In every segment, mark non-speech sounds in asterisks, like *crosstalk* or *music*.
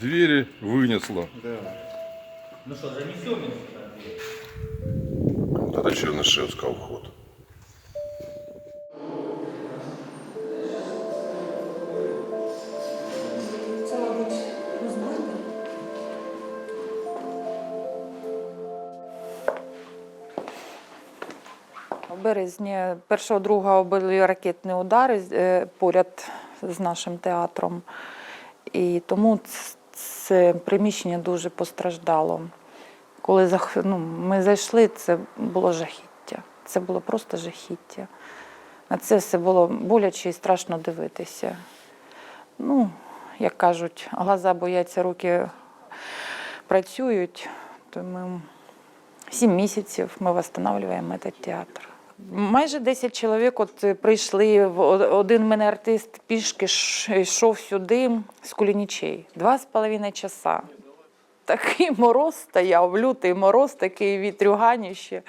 Двери вынесло. Ну что, занесем их сюда? Вот это Чернышевского вход. Це, мабуть, розмовка. У березні першого другого були ракетні удари е, поряд з нашим театром. І тому це приміщення дуже постраждало. Коли ну, ми зайшли, це було жахіття. Це було просто жахіття. На це все було боляче і страшно дивитися. Ну, як кажуть, глаза бояться, руки працюють. То ми Сім місяців ми встановлюємо цей театр. Майже 10 чоловік от е, прийшли. Один мене артист пішки йшов сюди з Кулінічей. Два з половиною часа. Такий мороз стояв, лютий мороз, такий вітрюганіще.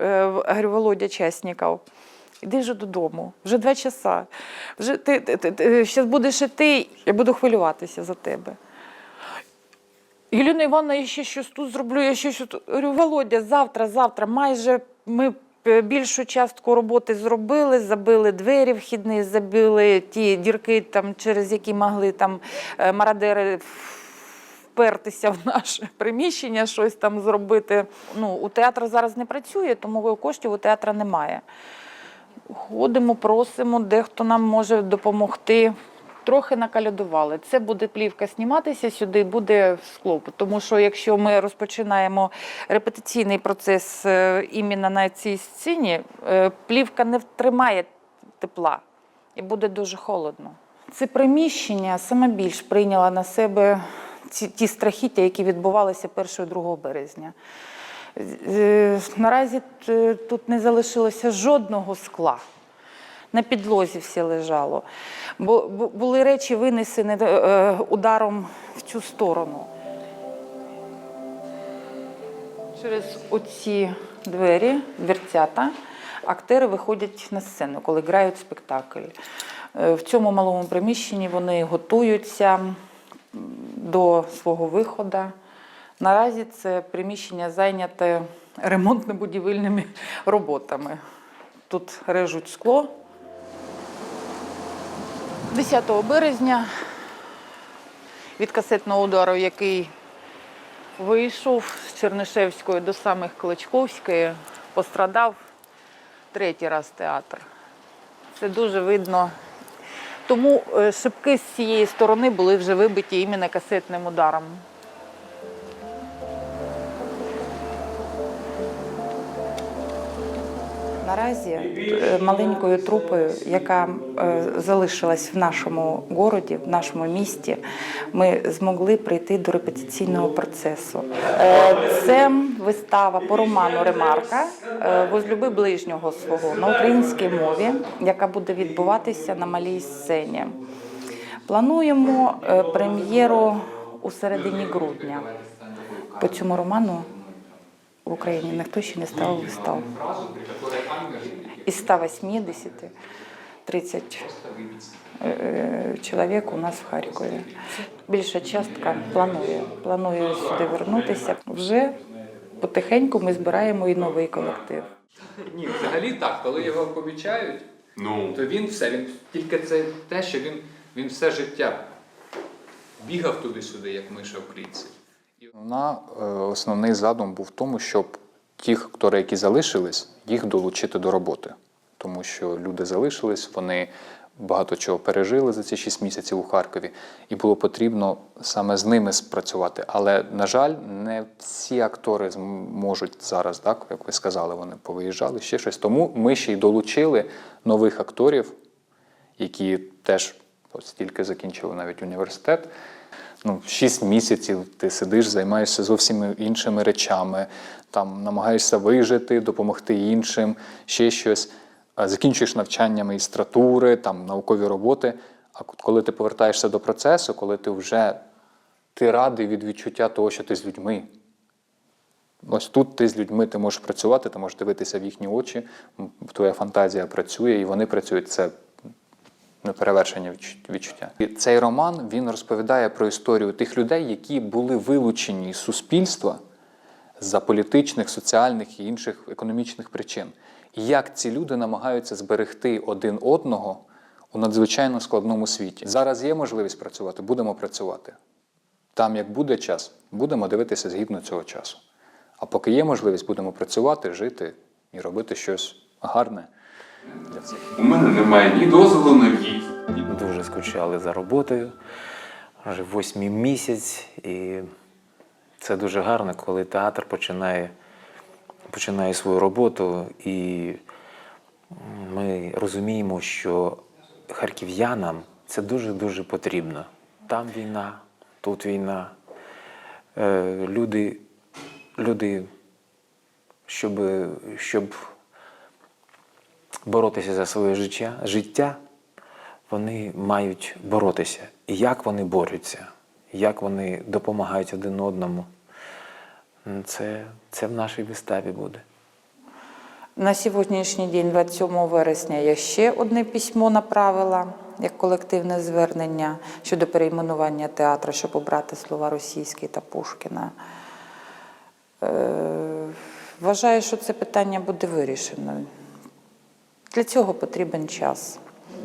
Е, Говорю, Володя Чесніков, іди вже додому, вже два часа. Вже ти, ти, ти, ти зараз будеш іти, я буду хвилюватися за тебе. Єліна Івановна, я ще щось тут зроблю, я ще щось тут. Говорю, Володя, завтра, завтра, майже ми більшу частку роботи зробили, забили двері вхідні, забили ті дірки, там, через які могли там е, мародери впертися в наше *laughs* приміщення, щось там зробити. Ну, у театру зараз не працює, тому коштів у театру немає. Ходимо, просимо, дехто нам може допомогти. Трохи накалядували. Це буде плівка зніматися, сюди буде скло. Тому що якщо ми розпочинаємо репетиційний процес е, іменно на цій сцені, е, плівка не втримає тепла і буде дуже холодно. Це приміщення саме більш прийняло на себе ці, ті страхіття, які відбувалися 1-2 березня. Наразі тут не залишилося жодного скла. На підлозі все лежало. Бо були речі винесені е, ударом в цю сторону. Через оці двері, дверцята, актери виходять на сцену, коли грають спектакль. Е, В цьому малому приміщенні вони готуються до свого виходу. Наразі це приміщення зайняте ремонтно-будівельними роботами. Тут режуть скло. 10 березня від касетного удару, який вийшов з Чернишевської до самих Клочковської, пострадав третій раз театр. Це дуже видно. Тому е, шибки з цієї сторони були вже вибиті іменно касетним ударом. Наразі е, маленькою трупою, яка е, залишилась в нашому городі, в нашому місті, ми змогли прийти до репетиційного процесу. Е, Це вистава по роману Ремарка Возлюби ближнього свого на українській мові, яка буде відбуватися на малій сцені. Плануємо прем'єру у середині грудня. По цьому роману в Україні ніхто ще не ставив вистав. Із 180 30 е, чоловік у нас в Харкові. Більша частка планує, планує сюди вернутися. Вже потихеньку ми збираємо і новий колектив. Ні, взагалі так, коли його помічають, то він все, він тільки це те, що він, він все життя бігав туди-сюди, як миша в клітці. Вона е, основний задум був в тому, щоб тих актори, які залишились, їх долучити до роботи. Тому що люди залишились, вони багато чого пережили за ці 6 місяців у Харкові, і було потрібно саме з ними спрацювати. Але, на жаль, не всі актори зм- можуть зараз, так, як ви сказали, вони повиїжджали ще щось. Тому ми ще й долучили нових акторів, які теж ось тільки закінчили навіть університет. Ну, 6 місяців ти сидиш, займаєшся зовсім іншими речами, там намагаєшся вижити, допомогти іншим, ще щось. Закінчуєш навчання магістратури, там наукові роботи. А коли ти повертаєшся до процесу, коли ти вже ти радий від відчуття того, що ти з людьми. Ось тут ти з людьми ти можеш працювати, ти можеш дивитися в їхні очі, твоя фантазія працює, і вони працюють. Це неперевершені відчуття. І цей роман він розповідає про історію тих людей, які були вилучені із суспільства за політичних, соціальних і інших економічних причин. І як ці люди намагаються зберегти один одного у надзвичайно складному світі. Зараз є можливість працювати, будемо працювати. Там, як буде час, будемо дивитися згідно цього часу. А поки є можливість, будемо працювати, жити і робити щось гарне для всіх. У мене немає ні дозволу на в'їзд, ні Дуже скучали за роботою. Вже восьмий місяць, і це дуже гарно, коли театр починає, починає свою роботу, і ми розуміємо, що харків'янам це дуже-дуже потрібно. Там війна, тут війна. Е, Люди, люди щоб, щоб боротися за своє життя, життя, вони мають боротися. І як вони борються, як вони допомагають один одному, це, це в нашій виставі буде. На сьогоднішній день, 27 вересня, я ще одне письмо направила як колективне звернення щодо перейменування театру, щоб обрати слова російські та Пушкіна. Е, Вважаю, що це питання буде вирішено. Для цього потрібен час.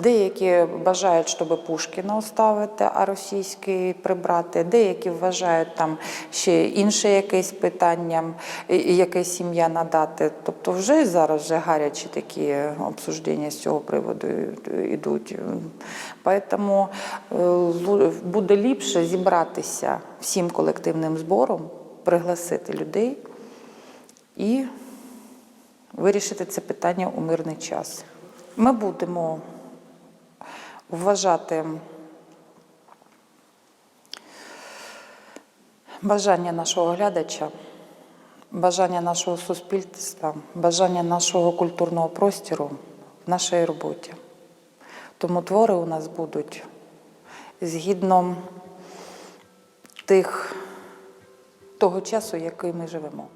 Деякі бажають, щоб Пушкіна оставити, а російський прибрати. Деякі вважають там ще інше якесь питання, якесь сім'я надати. Тобто вже зараз вже гарячі такі обсуждення з цього приводу йдуть. Тому е, буде ліпше зібратися всім колективним збором, пригласити людей і вирішити це питання у мирний час. Ми будемо вважати бажання нашого глядача, бажання нашого суспільства, бажання нашого культурного простору в нашій роботі. Тому твори у нас будуть згідно тих, того часу, який ми живемо.